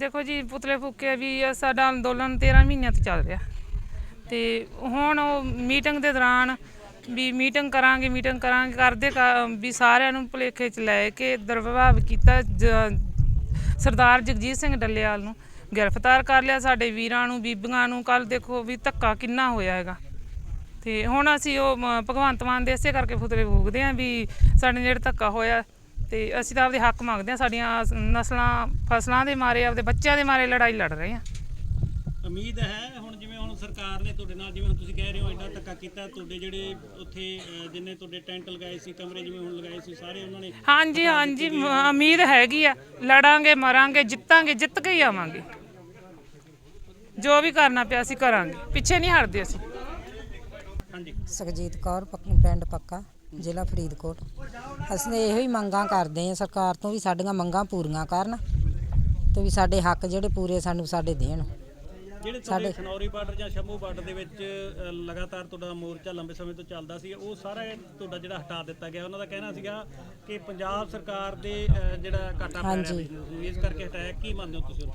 ਦੇਖੋ ਜੀ, ਪੁਤਲੇ ਫੂਕੇ ਵੀ ਇਹ ਸਾਡਾ ਅੰਦੋਲਨ 13 ਮਹੀਨਿਆਂ ਤੋਂ ਚੱਲ ਰਿਹਾ। ਤੇ ਹੁਣ ਉਹ ਮੀਟਿੰਗ ਦੇ ਦੌਰਾਨ ਵੀ ਮੀਟਿੰਗ ਕਰਾਂਗੇ ਮੀਟਿੰਗ ਕਰਾਂਗੇ, ਕਰਦੇ ਕਾ- ਵੀ ਸਾਰਿਆਂ ਨੂੰ ਭੁਲੇਖੇ ਚ ਲੈ ਕੇ ਦੁਰਵਿਵਹਾਰ ਕੀਤਾ ਜ- ਸਰਦਾਰ ਜਗਜੀਤ ਸਿੰਘ ਡੱਲੇਵਾਲ ਨੂੰ। ਗ੍ਰਿਫਤਾਰ ਕਰ ਲਿਆ ਸਾਡੇ ਵੀਰਾਂ ਨੂੰ, ਬੀਬੀਆਂ ਨੂੰ। ਕੱਲ ਦੇਖੋ ਵੀ ਧੱਕਾ ਕਿੰਨਾ ਹੋਇਆ ਹੈਗਾ। ਤੇ ਹੁਣ ਅਸੀਂ ਉਹ ਮ- ਭਗਵੰਤ ਮਾਨ ਦੇ ਇਸੇ ਕਰਕੇ ਫੁਤਰੇ ਫੂਕਦੇ ਆਂ ਵੀ ਸਾਡੇ ਜਿਹੜੇ ਧੱਕਾ ਹੋਇਆ। ਤੇ ਅਸੀਂ ਤਾਂ ਆਪਦੇ ਹੱਕ ਮੰਗਦੇ ਆਂ ਸਾਡੀਆਂ ਨਸਲਾਂ ਫਸਲਾਂ ਦੇ ਮਾਰੇ ਆਪਦੇ ਬੱਚਿਆਂ ਦੇ ਮਾਰੇ ਲੜਾਈ ਲੜ ਰਹੇ ਆਂ ਉਮੀਦ ਹੈ ਹੁਣ ਜਿਵੇਂ ਹੁਣ ਸਰਕਾਰ ਨੇ ਤੁਹਾਡੇ ਨਾਲ ਜਿਵੇਂ ਹੁਣ ਤੁਸੀਂ ਕਹਿ ਰਹੇ ਹੋ ਐਡਾ ਧੱਕਾ ਕੀਤਾ ਤੁਹਾਡੇ ਜਿਹੜੇ ਉੱਥੇ ਜਿੰਨੇ ਤੁਹਾਡੇ ਟੈਂਟ ਲਗਾਏ ਸੀ ਕਮਰੇ ਜਿਵੇਂ ਹੁਣ ਲਗਾਏ ਸੀ ਸਾਰੇ ਉਹਨਾਂ ਨੇ ਹਾਂਜੀ ਹਾਂਜੀ ਉਮੀਦ ਹੈਗੀ ਆ ਲੜਾਂਗੇ ਮਰਾਂਗੇ ਜਿੱਤਾਂਗੇ ਜਿੱਤ ਕੇ ਹੀ ਆਵਾਂਗੇ। ਜੋ ਵੀ ਕਰਨਾ ਪਿਆ ਅਸੀਂ ਕਰਾਂਗੇ ਪਿੱਛੇ ਨਹੀਂ ਹਟਦੇ ਅਸੀਂ। ਹਾਂਜੀ। ਸੁਖਜੀਤ ਕੌਰ ਪੱਕ- ਪਿੰਡ ਪੱਕਾ। ਜ਼ਿਲ੍ਹਾ ਫਰੀਦਕੋਟ ਅਸੀਂ ਇਹੋ ਹੀ ਮੰਗਾਂ ਕਰਦੇ ਹਾਂ ਸਰਕਾਰ ਤੋਂ ਵੀ ਸਾਡੀਆਂ ਮੰਗਾਂ ਪੂਰੀਆਂ ਕਰਨ ਤੇ ਵੀ ਸਾਡੇ ਹੱਕ ਜਿਹੜੇ ਪੂਰੇ ਸਾਨੂੰ ਸਾਡੇ ਦੇਣ ਜਿਹੜੇ ਤੁਹਾਡੇ ਖਨੌਰੀ ਬਾਰਡਰ ਜਾਂ ਸ਼ੰਭੂ ਬਾਰਡਰ ਦੇ ਵਿੱਚ ਲਗਾਤਾਰ ਤੁਹਾਡਾ ਮੋਰਚਾ ਲੰਬੇ ਸਮੇਂ ਤੋਂ ਚੱਲਦਾ ਸੀ ਉਹ ਸਾਰਾ ਇਹ ਤੁਹਾਡਾ ਜਿਹੜਾ ਹਟਾ ਦਿੱਤਾ ਗਿਆ ਉਹਨਾਂ ਦਾ ਕਹਿਣਾ ਸੀਗਾ ਕਿ ਪੰਜਾਬ ਸਰਕਾਰ ਦੇ ਜਿਹੜਾ ਘਾਟਾ ਪੈ ਰਿਹਾ ਹਾਂਜੀ। ਨੂੰ, ਇਸ ਕਰਕੇ ਹਟਾਇਆ ਕੀ ਮੰਨਦੇ ਹੋ ਤੁਸੀਂ?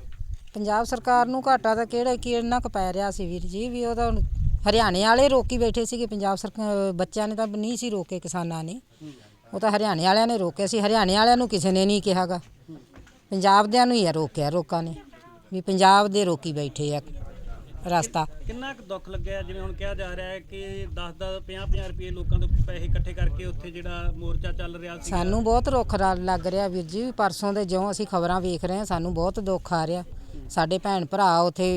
ਪੰਜਾਬ ਸਰਕਾਰ ਨੂੰ ਘਾਟਾ ਤਾਂ ਕਿਹੜਾ ਕਿੰਨਾ ਕੁ ਪੈ ਰਿਹਾ ਸੀ ਵੀਰ ਜੀ ਵੀ ਉਹ ਤਾਂ ਹੁਣ ਹਰਿਆਣੇ ਵਾਲੇ ਰੋਕੀ ਬੈਠੇ ਸੀਗੇ ਪੰਜਾਬ ਸਰਕਾਰ ਬੱਚਿਆਂ ਨੇ ਤਾਂ ਨਹੀਂ ਸੀ ਰੋਕੇ ਕਿਸਾਨਾਂ ਨੇ। ਉਹ ਤਾਂ ਹਰਿਆਣੇ ਵਾਲਿਆਂ ਨੇ ਰੋਕਿਆ ਸੀ। ਹਰਿਆਣੇ ਵਾਲਿਆਂ ਨੂੰ ਕਿਸੇ ਨੇ ਨਹੀਂ ਕਿਹਾਗਾ। ਪੰਜਾਬ ਦਿਆਂ ਨੂੰ ਹੀ ਆ ਰੋਕਿਆ ਰੋਕਾਂ ਨੇ। ਵੀ ਪੰਜਾਬ ਦੇ ਰੋਕੀ ਬੈਠੇ ਆ। ਰਸਤਾ। ਕਿੰਨਾ ਕੁ ਦੁੱਖ ਲੱਗਿਆ? ਜਿਵੇਂ ਹੁਣ ਕਿਹਾ ਜਾ ਰਿਹਾ ਹੈ ਕਿ 10 10 50 50 ਰੁਪਏ ਲੋਕਾਂ ਤੋਂ ਪੈਸੇ ਇਕੱਠੇ ਕਰਕੇ ਉੱਥੇ ਜਿਹੜਾ ਮੋਰਚਾ ਚੱਲ ਰਿਹਾ ਸੀ ਸਾਨੂੰ ਬਹੁਤ ਰੁੱਖ ਲੱਗ ਰਿਹਾ ਵੀਰ ਜੀ। ਪਰਸੋਂ ਦੇ ਜਿਉਂ ਅਸੀਂ ਖਬਰਾਂ ਵੇਖ ਰਹੇ ਹਾਂ ਸਾਨੂੰ ਬਹੁਤ ਦੁੱਖ ਆ ਰਿਹਾ। ਸਾਡੇ ਭੈਣ ਭਰਾ ਉੱਥੇ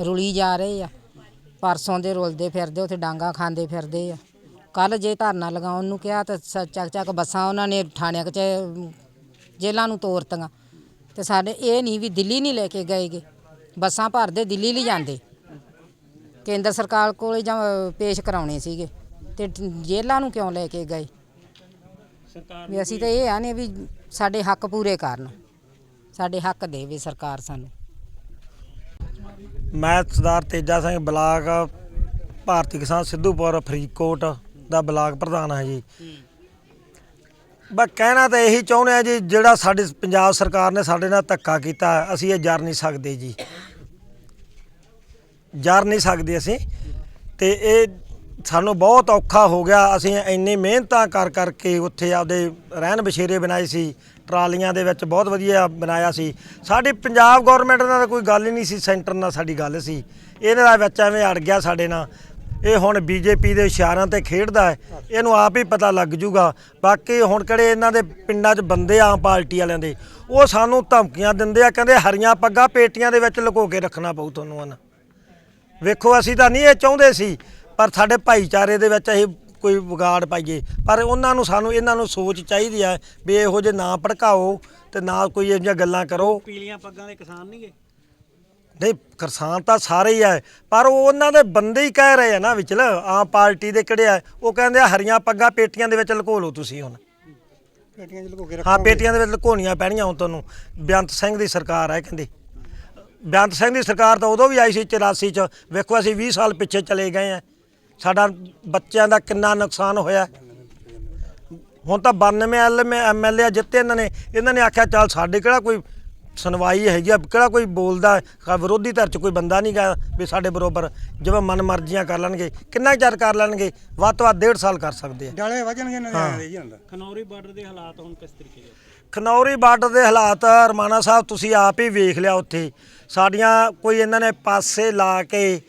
ਰੁਲੀ ਜਾ ਰਹੇ ਆ। ਪਰਸੋਂ ਦੇ ਰੁਲਦੇ ਫਿਰਦੇ ਉੱਥੇ ਡਾਂਗਾ ਖਾਂਦੇ ਫਿਰਦੇ ਆ। ਕੱਲ ਜੇ ਧਰਨਾ ਲਗਾਉਣ ਨੂੰ ਕਿਹਾ ਤਾਂ ਸ- ਚੱਕ ਚੱਕ ਬੱਸਾਂ ਉਹਨਾਂ ਨੇ ਥਾਣਿਆਂ 'ਚ ਜੇਲ੍ਹਾਂ ਨੂੰ ਤੋਰਤੀਆਂ। ਤੇ ਸਾਡੇ ਇਹ ਨਹੀਂ ਵੀ ਦਿੱਲੀ ਨਹੀਂ ਲੈ ਕੇ ਗਏਗੇ। ਬੱਸਾਂ ਭਰਦੇ ਦਿੱਲੀ ਲਈ ਜਾਂਦੇ। ਕੇਂਦਰ ਸਰਕਾਰ ਕੋਲੇ ਜਾਂ ਪੇਸ਼ ਕਰਾਉਣੇ ਸੀਗੇ। ਤੇ ਜੇਲ੍ਹਾਂ ਨੂੰ ਕਿਉਂ ਲੈ ਕੇ ਗਏ? ਸਰਕਾਰ ਵੀ ਅਸੀਂ ਤਾਂ ਇਹ ਆਨੇ ਵੀ ਸਾਡੇ ਹੱਕ ਪੂਰੇ ਕਰਨ। ਸਾਡੇ ਹੱਕ ਦੇਵੇ ਸਰਕਾਰ ਸਾਨੂੰ। ਮੈਂ ਸਰਦਾਰ ਤੇਜਾ ਸਿੰਘ ਬਲਾਕ, ਭਾਰਤੀ ਕਿਸਾਨ ਸਿੱਧੂਪੁਰ, ਫਰੀਦਕੋਟ ਦਾ ਬਲਾਕ ਪ੍ਰਧਾਨ ਹਾਂ ਜੀ। ਬਸ ਕਹਿਣਾ ਤਾਂ ਇਹੀ ਚਾਹੁੰਦੇ ਆ ਜੀ, ਜਿਹੜਾ ਸਾਡੇ ਪੰਜਾਬ ਸਰਕਾਰ ਨੇ ਸਾਡੇ ਨਾਲ ਧੱਕਾ ਕੀਤਾ, ਅਸੀਂ ਇਹ ਜਰ ਨਹੀਂ ਸਕਦੇ ਜੀ। ਜਰ ਨਹੀਂ ਸਕਦੇ ਅਸੀਂ। ਤੇ ਇਹ ਸਾਨੂੰ ਬਹੁਤ ਔਖਾ ਹੋ ਗਿਆ, ਅਸੀਂ ਇੰਨੀ ਮਿਹਨਤਾਂ ਕਰ ਕਰਕੇ ਉੱਥੇ ਆਪਦੇ ਰਹਿਣ ਬਸ਼ੇਰੇ ਬਣਾਏ ਸੀ। ਟਰਾਲੀਆਂ ਦੇ ਵਿੱਚ ਬਹੁਤ ਵਧੀਆ ਬਣਾਇਆ ਸੀ। ਸਾਡੀ ਪੰਜਾਬ ਗਵਰਨਮੈਂਟ ਨਾਲ ਤਾਂ ਕੋਈ ਗੱਲ ਹੀ ਨਹੀਂ ਸੀ, ਸੈਂਟਰ ਨਾਲ ਸਾਡੀ ਗੱਲ ਸੀ। ਇਹਦੇ ਦਾ ਵਿੱਚ ਐਵੇਂ ਅੜ ਗਿਆ ਸਾਡੇ ਨਾਲ। ਇਹ ਹੁਣ ਬੀਜੇਪੀ ਦੇ ਇਸ਼ਾਰਿਆਂ ਤੇ ਖੇਡਦਾ ਹੈ। ਇਹਨੂੰ ਆਪ ਹੀ ਪਤਾ ਲੱਗ ਜੂਗਾ। ਬਾਕੀ ਹੁਣ ਕਿਹੜੇ ਇਹਨਾਂ ਦੇ ਪਿੰਡਾਂ 'ਚ ਬੰਦੇ ਆਮ ਪਾਰਟੀ ਵਾਲਿਆਂ ਦੇ, ਉਹ ਸਾਨੂੰ ਧਮਕੀਆਂ ਦਿੰਦੇ ਆ, ਕਹਿੰਦੇ ਹਰੀਆਂ ਪੱਗਾਂ ਪੇਟੀਆਂ ਦੇ ਵਿੱਚ ਲੁਕੋ ਕੇ ਰੱਖਣਾ ਪਊ ਤੁਹਾਨੂੰ ਹਨ ਵੇਖੋ, ਅਸੀਂ ਤਾਂ ਨਹੀਂ ਇਹ ਚਾਹੁੰਦੇ ਸੀ, ਪਰ ਸਾਡੇ ਭਾਈਚਾਰੇ ਦੇ ਵਿੱਚ ਅਸੀਂ ਕੋਈ ਵਿਗਾੜ ਪਾਈਏ। ਪਰ ਉਹਨਾਂ ਨੂੰ ਸਾਨੂੰ ਇਹਨਾਂ ਨੂੰ ਸੋਚ ਚਾਹੀਦੀ ਹੈ ਵੀ ਇਹੋ ਜਿਹੇ ਨਾ ਭੜਕਾਓ ਤੇ ਨਾ ਕੋਈ ਇਹੋ ਜਿਹੀਆਂ ਗੱਲਾਂ ਕਰੋ। ਪੀਲੀਆਂ ਪੱਗਾਂ ਦੇ ਕਿਸਾਨ ਨਹੀਂਗੇ ਨਹੀਂ ਕਿਸਾਨ ਤਾਂ ਸਾਰੇ ਹੀ ਆ ਪਰ ਉਹ ਉਹਨਾਂ ਦੇ ਬੰਦੇ ਹੀ ਕਹਿ ਰਹੇ ਆ ਨਾ ਵਿਚਲ ਆਮ ਪਾਰਟੀ ਦੇ ਕਿਹੜੇ ਆ ਉਹ ਕਹਿੰਦੇ ਆ ਹਰੀਆਂ ਪੱਗਾਂ ਪੇਟੀਆਂ ਦੇ ਵਿੱਚ ਲੁਕੋ ਲਓ ਤੁਸੀਂ ਹੁਣ। ਪੇਟੀਆਂ ਚ ਲੁਕੋ ਕੇ ਹਾਂ ਪੇਟੀਆਂ ਦੇ ਵਿੱਚ ਲੁਕਾਉਣੀਆਂ ਪੈਣੀਆਂ ਹੁਣ ਤੁਹਾਨੂੰ। ਬੇਅੰਤ ਸਿੰਘ ਦੀ ਸਰਕਾਰ ਹੈ ਕਹਿੰਦੇ। ਬੇਅੰਤ ਸਿੰਘ ਦੀ ਸਰਕਾਰ ਤਾਂ ਉਦੋਂ ਵੀ ਆਈ ਸੀ 84 ਚ। ਵੇਖੋ ਅਸੀਂ 20 ਸਾਲ ਪਿੱਛੇ ਚਲੇ ਗਏ ਆ। ਸਾਡਾ ਬੱਚਿਆਂ ਦਾ ਕਿੰਨਾ ਨੁਕਸਾਨ ਹੋਇਆ। ਹੁਣ ਤਾਂ 92 ਐਮਐਲਏ ਜਿੱਤੇ ਇਹਨਾਂ ਨੇ। ਇਹਨਾਂ ਨੇ ਆਖਿਆ ਚੱਲ ਸਾਡੇ ਕਿਹੜਾ ਕੋਈ ਸੁਣਵਾਈ ਹੈਗੀ ਆ ਕਿਹੜਾ ਕੋਈ ਬੋਲਦਾ ਵਿਰੋਧੀ ਧਿਰ ਚ ਕੋਈ ਬੰਦਾ ਨਹੀਂ ਗਾ ਵੀ ਸਾਡੇ ਬਰੋਬਰ। ਜਿਵੇਂ ਮਨ ਮਰਜ਼ੀਆਂ ਕਰ ਲੈਣਗੇ ਕਿੰਨਾ ਕੁ ਚਿਰ ਕਰ ਲੈਣਗੇ ਵੱਧ ਤੋਂ ਵੱਧ ਡੇਢ ਸਾਲ ਕਰ ਸਕਦੇ ਆ। ਡਾਲੇ ਵਜਣਗੇ ਇਹਨਾਂ ਦੇ ਜੀ ਹੁੰਦਾ। ਖਨੌਰੀ ਬਾਰਡਰ ਦੇ ਹਾਲਾਤ ਹੁਣ ਕਿਸ ਤਰੀਕੇ ਦੇ? ਖਨੌਰੀ ਬਾਰਡਰ ਦੇ ਹਾਲਾਤ ਰਮਾਨਾ ਸਾਹਿਬ ਤੁਸੀਂ ਆਪ ਹੀ ਵੇਖ ਲਿਆ ਉੱਥੇ। ਸਾਡੀਆਂ ਕੋਈ ਇਹਨਾਂ ਨੇ ਪਾਸੇ ਲਾ ਕੇ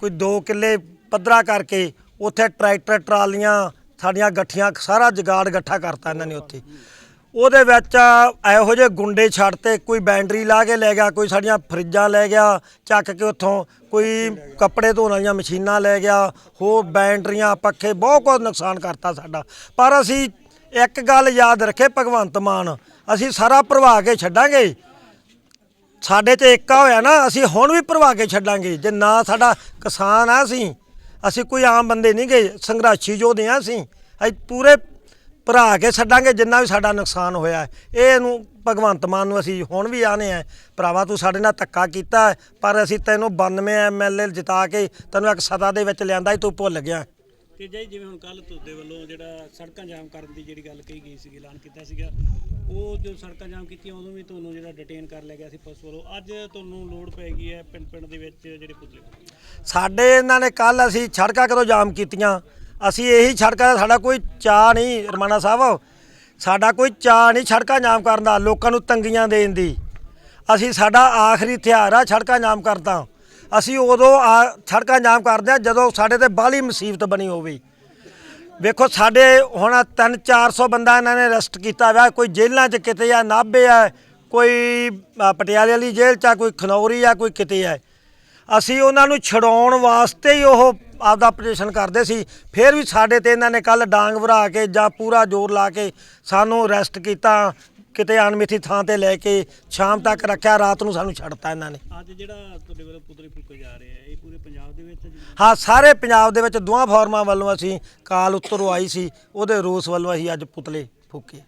ਕੋਈ 2 ਕਿੱਲੇ ਪੱਧਰਾ ਕਰਕੇ ਉੱਥੇ ਟਰੈਕਟਰ, ਟਰਾਲੀਆਂ, ਸਾਡੀਆਂ ਗੱਠੀਆਂ, ਸਾਰਾ ਜਗਾੜ ਇਕੱਠਾ ਕਰਤਾ ਇਹਨਾਂ ਨੇ ਉੱਥੇ। ਉਹਦੇ ਵਿੱਚ ਇਹੋ ਜਿਹੇ ਗੁੰਡੇ ਛੱਡਤੇ, ਕੋਈ ਬੈਂਡਰੀ ਲਾ ਕੇ ਲੈ ਗਿਆ, ਕੋਈ ਸਾਡੀਆਂ ਫਰਿੱਜਾਂ ਲੈ ਗਿਆ, ਚੱਕ ਕੇ ਉੱਥੋਂ ਕੋਈ ਕੱਪੜੇ ਧੋਣ ਵਾਲੀਆਂ ਮਸ਼ੀਨਾਂ ਲੈ ਗਿਆ, ਹੋਰ ਬੈਂਡਰੀਆਂ ਪੱਖੇ, ਬਹੁਤ ਕੁਝ ਨੁਕਸਾਨ ਕਰਤਾ ਸਾਡਾ। ਪਰ ਅਸੀਂ ਇੱਕ ਗੱਲ ਯਾਦ ਰੱਖੇ, ਭਗਵੰਤ ਮਾਨ, ਅਸੀਂ ਸਾਰਾ ਭਰਵਾ ਕੇ ਛੱਡਾਂਗੇ। ਸਾਡੇ 'ਚ ਏਕਾ ਹੋਇਆ ਨਾ, ਅਸੀਂ ਹੁਣ ਵੀ ਭਰਵਾ ਕੇ ਛੱਡਾਂਗੇ। ਜੇ ਨਾ ਸਾਡਾ ਕਿਸਾਨ ਆ ਅਸੀਂ ਅਸੀਂ ਕੋਈ ਆਮ ਬੰਦੇ ਨਹੀਂ ਗਏ, ਸੰਘਰਸ਼ੀ ਯੋਧੇ ਆ ਅਸੀਂ ਅਸੀਂ ਪੂਰੇ ਭਰਾ ਕੇ ਛੱਡਾਂਗੇ, ਜਿੰਨਾ ਵੀ ਸਾਡਾ ਨੁਕਸਾਨ ਹੋਇਆ ਹੈ। ਇਹ ਨੂੰ ਭਗਵੰਤ ਮਾਨ ਨੂੰ ਅਸੀਂ ਹੁਣ ਵੀ ਆਨੇ ਆ, ਭਰਾਵਾ ਤੂੰ ਸਾਡੇ ਨਾਲ ਧੱਕਾ ਕੀਤਾ ਪਰ ਅਸੀਂ ਤੈਨੂੰ 92 ਐਮਐਲਏ ਜਿਤਾ ਕੇ ਤੈਨੂੰ ਇੱਕ ਸਦਾ ਦੇ ਵਿੱਚ ਲਿਆਂਦਾ ਤੂੰ ਭੁੱਲ ਗਿਆ ਤੇ ਜਿਵੇਂ ਹੁਣ ਕੱਲ ਤੁਹਾਡੇ ਵੱਲੋਂ ਜਿਹੜਾ ਸੜਕਾਂ ਜਾਮ ਕਰਨ ਦੀ ਜਿਹੜੀ ਗੱਲ ਕਹੀ ਗਈ ਸੀਗੀ ਐਲਾਨ ਕੀਤਾ ਸੀਗਾ ਉਹ ਜੋ ਸੜਕਾਂ ਜਾਮ ਕੀਤੀਆਂ, ਉਦੋਂ ਵੀ ਤੁਹਾਨੂੰ ਜਿਹੜਾ ਡਿਟੇਨ ਕਰ ਲਿਆ ਗਿਆ ਸੀ ਪੁਲਿਸ ਵੱਲੋਂ। ਅੱਜ ਤੁਹਾਨੂੰ ਲੋੜ ਪੈ ਗਈ ਹੈ ਪਿੰਡ ਪਿੰਡ ਦੇ ਵਿੱਚ ਜਿਹੜੇ ਪੁਤਲੇ ਸਾਡੇ ਇਹਨਾਂ ਨੇ ਕੱਲ ਅਸੀਂ ਸੜਕਾਂ ਕਦੋਂ ਜਾਮ ਕੀਤੀਆਂ? ਅਸੀਂ ਇਹੀ ਸੜਕਾਂ ਦਾ ਸਾਡਾ ਕੋਈ ਚਾਹ ਨਹੀਂ ਰਮਾਨਾ ਸਾਹਿਬ। ਸਾਡਾ ਕੋਈ ਚਾਹ ਨਹੀਂ ਸੜਕਾਂ ਜਾਮ ਕਰਨ ਦਾ, ਲੋਕਾਂ ਨੂੰ ਤੰਗੀਆਂ ਦੇਣ ਦੀ। ਅਸੀਂ ਸਾਡਾ ਆਖਰੀ ਹਥਿਆਰ ਆ ਸੜਕਾਂ ਜਾਮ ਕਰਦਾ ਅਸੀਂ ਉਦੋਂ ਆ ਸੜਕਾਂ ਜਾਮ ਕਰਦੇ ਆ ਜਦੋਂ ਸਾਡੇ ਤੇ ਬਾਹਲੀ ਮੁਸੀਬਤ ਬਣੀ ਹੋਵੇ। ਵੇਖੋ, ਸਾਡੇ ਹੁਣ 3-400 ਬੰਦਾ ਇਹਨਾਂ ਨੇ ਅਰੈਸਟ ਕੀਤਾ ਹੋਇਆ ਕੋਈ ਜੇਲ੍ਹਾਂ 'ਚ ਕਿਤੇ ਆ, ਨਾਭੇ ਆ, ਕੋਈ ਪਟਿਆਲੇ ਵਾਲੀ ਜੇਲ੍ਹ 'ਚ ਆ, ਕੋਈ ਖਨੌਰੀ ਆ, ਕੋਈ ਕਿਤੇ ਆ। ਅਸੀਂ ਉਹਨਾਂ ਨੂੰ ਛਡਾਉਣ ਵਾਸਤੇ ਹੀ ਉਹ ਆਪਦਾ ਆਪਰੇਸ਼ਨ ਕਰਦੇ ਸੀ। ਫਿਰ ਵੀ ਸਾਡੇ ਤੇ ਇਹਨਾਂ ਨੇ ਕੱਲ ਡਾਂਗ ਵਰਾ ਕੇ ਜਾਂ ਪੂਰਾ ਜ਼ੋਰ ਲਾ ਕੇ ਸਾਨੂੰ ਅਰੈਸਟ ਕੀਤਾ। ਕਿਤੇ ਅਣਮਿੱਥੀ ਥਾਂ ਤੇ ਲੈ ਕੇ ਸ਼ਾਮ ਤੱਕ ਰੱਖਿਆ ਰਾਤ ਨੂੰ ਸਾਨੂੰ ਛੱਡਤਾ ਇਹਨਾਂ ਨੇ ਅੱਜ ਜਿਹੜਾ ਤੁਹਾਡੇ ਵੱਲੋਂ ਪੁਤਲੇ ਫੂਕੇ ਜਾ ਰਹੇ ਆ ਇਹ ਪੂਰੇ ਪੰਜਾਬ ਦੇ ਵਿੱਚ? ਹਾਂ ਸਾਰੇ ਪੰਜਾਬ ਦੇ ਵਿੱਚ ਦੋਹਾਂ ਫਾਰਮਾਂ ਵੱਲੋਂ ਅਸੀਂ ਕਾਲ ਉੱਤਰੋਂ ਆਈ ਸੀ ਉਹਦੇ ਰੋਸ ਵੱਲੋਂ ਅਸੀਂ ਅੱਜ ਪੁਤਲੇ ਫੂਕੇ